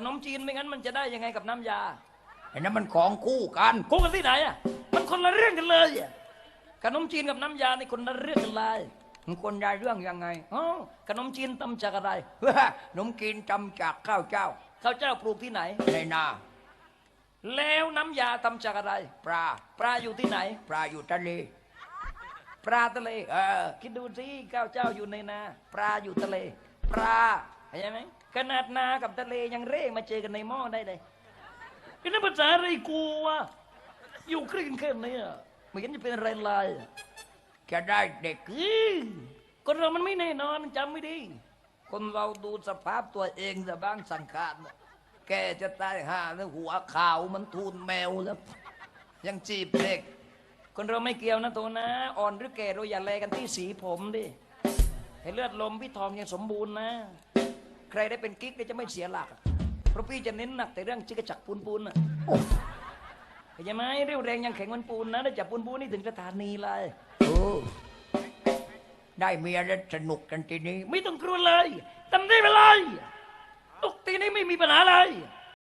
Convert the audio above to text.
ขนมจีนไม่งั้นมันจะได้ยังไงกับน้ำยาไอ้นั้นมันของคู่กันกูกันที่ไหนอะมันคนละเรื่องกันเลยอะขนมจีนกับน้ำยานี่คนละเรื่องกันเลยมันคนได้เรื่องยังไงอ๋อขนมจีนตำจากอะไรขนมกินจำจากข้าวเจ้าข้าวเจ้าปลูกที่ไหนในนาแล้วน้ำยาตำจากอะไร ปลาปลาอยู่ที่ไหน ปลาอยู่ทะเลปลาทะเลเออคิดดูสิข้าวเจ้าอยู่ในนาปลาอยู่ทะเลปลา เข้าใจไหมขนาดนากับทะเลยังเร่มาเจอกันในหม้อได้เลยนี่นั่นภาษาอะไรกูวะอยู่ครึ่งแค่นี้อะไม่เห็นจะเป็นอะไรเลยจะได้เด็กอื้อคนเรามันไม่แน่นอนจำไม่ดีคนเราดูสภาพตัวเองแต่บ้างสังขารน่ะแกจะตายห่าแล้วหัวขาวมันทูนแมวแล้ว ยังจีบเด็ก คนเราไม่เกี่ยวนะโตนะ อ่อนหรือแก่เราอย่าแลกันที่สีผมดิให้เลือดลมพี่ทองยังสมบูรณ์นะ ใครได้เป็นกิ๊กเนี่ยจะไม่เสียหลักเพราะพี่จะเน้นหนักแต่เรื่องจิกจักปูนปูนๆน่ะเข้าใจไหมเรี่ยวแรงยังแข็งเหมันปูนนะได้จับปูนปูนนี่ถึงสถานีเลยเออได้เมียแล้วสนุกกันทีนี้ ไม่ต้องกลัวเลยทำได้ไปเลยตุกตีนี้ไม่มีปัญหาเลย